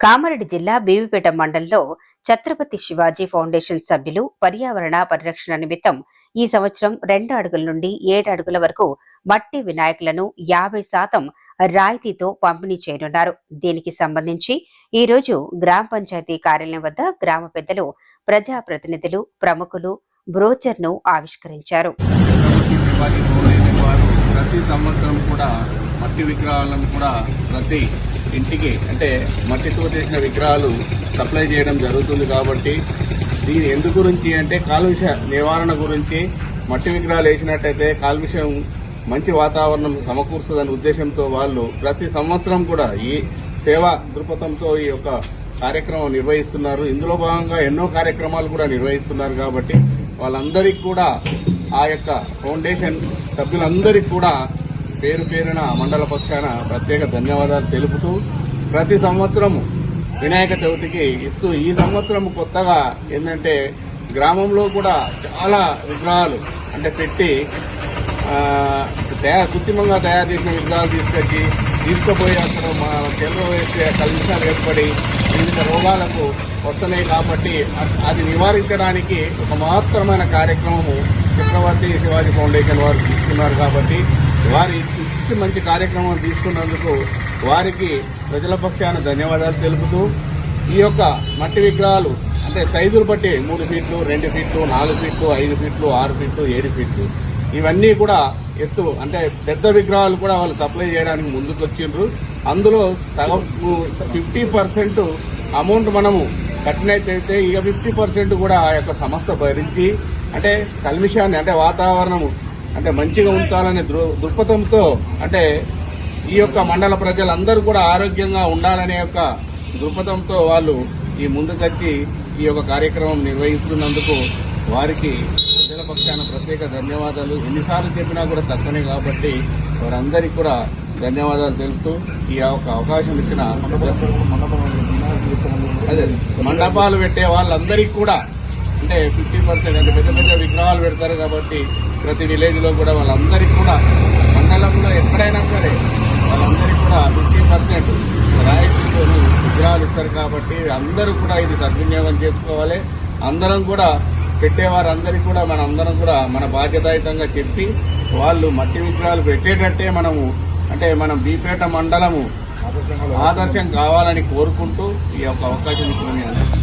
కామారెడ్డి జిల్లా బీవిపేట మండలంలో ఛత్రపతి శివాజీ ఫౌండేషన్ సభ్యులు పర్యావరణ పరిరక్షణ నిమిత్తం ఈ సంవత్సరం రెండు అడుగుల నుండి ఏడు అడుగుల వరకు మట్టి వినాయకులను యాభై శాతం రాయితీతో పంపిణీ చేయనున్నారు. దీనికి సంబంధించి ఈ రోజు గ్రామ పంచాయతీ కార్యాలయం వద్ద గ్రామ పెద్దలు ప్రజాప్రతినిధులు ప్రముఖులు బ్రోచర్ను ఆవిష్కరించారు. ప్రతి సంవత్సరం కూడా మట్టి విగ్రహాలను కూడా ప్రతి ఇంటికి అంటే మట్టితో చేసిన విగ్రహాలు సప్లై చేయడం జరుగుతుంది కాబట్టి దీని ఎందు గురించి అంటే కాలుష్య నివారణ గురించి మట్టి విగ్రహాలు వేసినట్టయితే కాలుష్యం మంచి వాతావరణం సమకూరుస్తుందనే ఉద్దేశంతో వాళ్ళు ప్రతి సంవత్సరం కూడా ఈ సేవా దృక్పథంతో ఈ యొక్క కార్యక్రమం నిర్వహిస్తున్నారు. ఇందులో భాగంగా ఎన్నో కార్యక్రమాలు కూడా నిర్వహిస్తున్నారు కాబట్టి వాళ్ళందరికీ కూడా ఆ యొక్క ఫౌండేషన్ సభ్యులందరికీ కూడా పేరు పేరున మండల పక్షాన ప్రత్యేక ధన్యవాదాలు తెలుపుతూ ప్రతి సంవత్సరము వినాయక చవితికి ఇస్తూ ఈ సంవత్సరం కొత్తగా ఏంటంటే గ్రామంలో కూడా చాలా విగ్రహాలు అంటే పెట్టి తయారు కృత్రిమంగా తయారు చేసిన విగ్రహాలు తీసుకొచ్చి తీసుకుపోయి అక్కడ మా చెరువు వేస్తే కలుషాలు ఏర్పడి వివిధ రోగాలకు వస్తున్నాయి కాబట్టి అది నివారించడానికి ఒక మహత్తరమైన కార్యక్రమము చక్రవర్తి శివాజీ ఫౌండేషన్ వారు తీసుకున్నారు కాబట్టి వారి ఇంటి మంచి కార్యక్రమం తీసుకున్నందుకు వారికి ప్రజల పక్షాన ధన్యవాదాలు తెలుపుతూ ఈ యొక్క మట్టి విగ్రహాలు అంటే సైజులు బట్టి మూడు ఫీట్లు రెండు ఫీట్లు నాలుగు ఫీట్లు ఐదు ఫీట్లు ఆరు ఫీట్లు ఏడు ఫీట్లు. ఇవన్నీ కూడా ఎత్తు అంటే పెద్ద విగ్రహాలు కూడా వాళ్ళు సప్లై చేయడానికి ముందుకు వచ్చిండ్రు అందులో సగం ఫిఫ్టీ పర్సెంట్ అమౌంట్ మనము కట్టినట్టయితే ఇక ఫిఫ్టీ పర్సెంట్ కూడా ఆ యొక్క సమస్య భరించి అంటే కల్మిషాన్ని అంటే వాతావరణము అంటే మంచిగా ఉంచాలనే దృ- దృక్పథంతో అంటే ఈ యొక్క మండల ప్రజలందరూ కూడా ఆరోగ్యంగా ఉండాలనే యొక్క దృక్పథంతో వాళ్ళు ఈ ముందుకొచ్చి ఈ యొక్క కార్యక్రమం నిర్వహిస్తున్నందుకు వారికి ప్రజల పక్షాన ప్రత్యేక ధన్యవాదాలు. ఎన్నిసార్లు చెప్పినా కూడా తక్కువనే కాబట్టి వారందరికీ కూడా ధన్యవాదాలు తెలుపుతూ ఈ యొక్క అవకాశం ఇచ్చిన అదే మండపాలు పెట్టే వాళ్ళందరికీ కూడా అంటే ఫిఫ్టీ పర్సెంట్ అంటే పెద్ద పెద్ద విగ్రహాలు పెడతారు కాబట్టి ప్రతి విలేజ్లో కూడా వాళ్ళందరికీ కూడా మండలంలో ఎక్కడైనా సరే వాళ్ళందరికీ కూడా ఫిఫ్టీ పర్సెంట్ రాయితీతో విగ్రహాలు ఇస్తారు కాబట్టి అందరూ కూడా ఇది సద్వినియోగం చేసుకోవాలి. అందరం కూడా పెట్టేవారందరికీ కూడా మన అందరం కూడా మన బాధ్యతాయుతంగా చెప్పి వాళ్ళు మట్టి విగ్రహాలు పెట్టేటట్టే మనము అంటే మనం బీపేట మండలము ఆదర్శం కావాలని కోరుకుంటూ ఈ యొక్క అవకాశం ఇచ్చిన